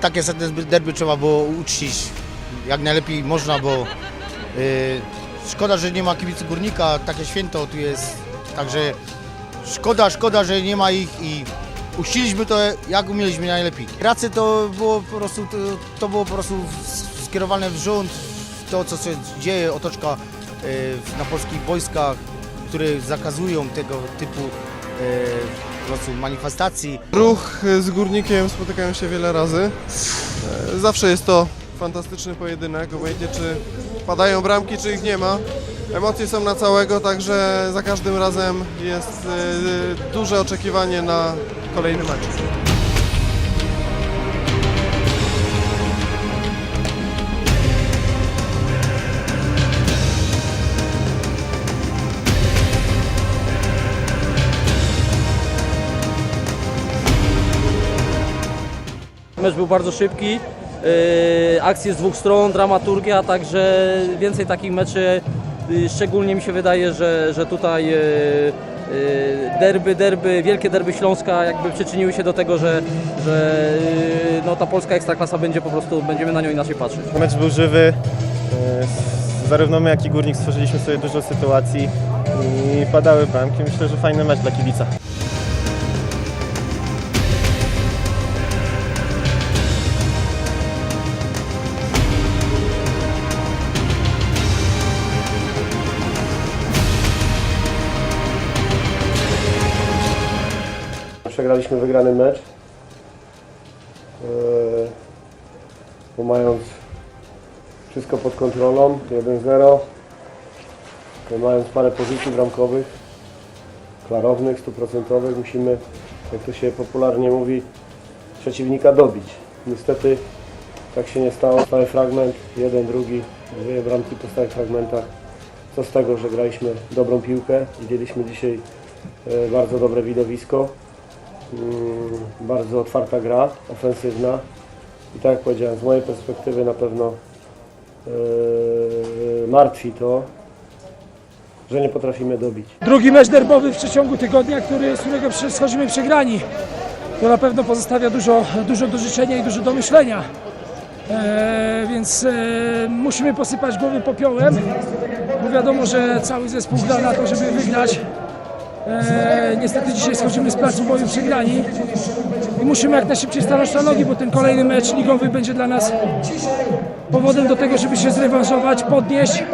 takie derby trzeba było uczcić jak najlepiej można, bo y, szkoda, że nie ma kibicy Górnika, takie święto tu jest, także szkoda, szkoda, że nie ma ich i uczciliśmy to jak umieliśmy najlepiej. Pracy to było po prostu, to, to było po prostu skierowane w rząd, w to co się dzieje, otoczka y, na polskich wojskach, które zakazują tego typu po prostu manifestacji. Ruch z Górnikiem spotykają się wiele razy. E, Zawsze jest to fantastyczny pojedynek, obojętnie czy padają bramki, czy ich nie ma. Emocje są na całego, także za każdym razem jest e, duże oczekiwanie na kolejny mecz. Mecz był bardzo szybki, yy, akcje z dwóch stron, dramaturgia, także więcej takich meczy. Yy, szczególnie mi się wydaje, że, że tutaj yy, derby, derby, wielkie derby Śląska jakby przyczyniły się do tego, że, że no, ta polska ekstraklasa będzie po prostu, będziemy na nią inaczej patrzeć. Mecz był żywy. Zarówno my, jak i Górnik stworzyliśmy sobie dużo sytuacji i padały bramki. Myślę, że fajny mecz dla kibica. Przegraliśmy wygrany mecz. Eee, Bo mając wszystko pod kontrolą, 1-0, to mając parę pozycji bramkowych, klarownych, stuprocentowych, musimy, jak to się popularnie mówi, przeciwnika dobić. Niestety tak się nie stało. Stały fragment, jeden, drugi, dwie bramki po stałych fragmentach. Co z tego, że graliśmy dobrą piłkę, widzieliśmy dzisiaj e, bardzo dobre widowisko. Mm, bardzo otwarta gra, ofensywna. I tak jak powiedziałem, z mojej perspektywy na pewno yy, martwi to, że nie potrafimy dobić. Drugi mecz derbowy w przeciągu tygodnia, który, z którego schodzimy przegrani. To na pewno pozostawia dużo, dużo do życzenia i dużo do myślenia. E, więc e, musimy posypać głowy popiołem, bo wiadomo, że cały zespół gra na to, żeby wygrać. E, niestety dzisiaj schodzimy z placu boju przegrani i musimy jak najszybciej stanąć na nogi, bo ten kolejny mecz ligowy będzie dla nas powodem do tego, żeby się zrewanżować, podnieść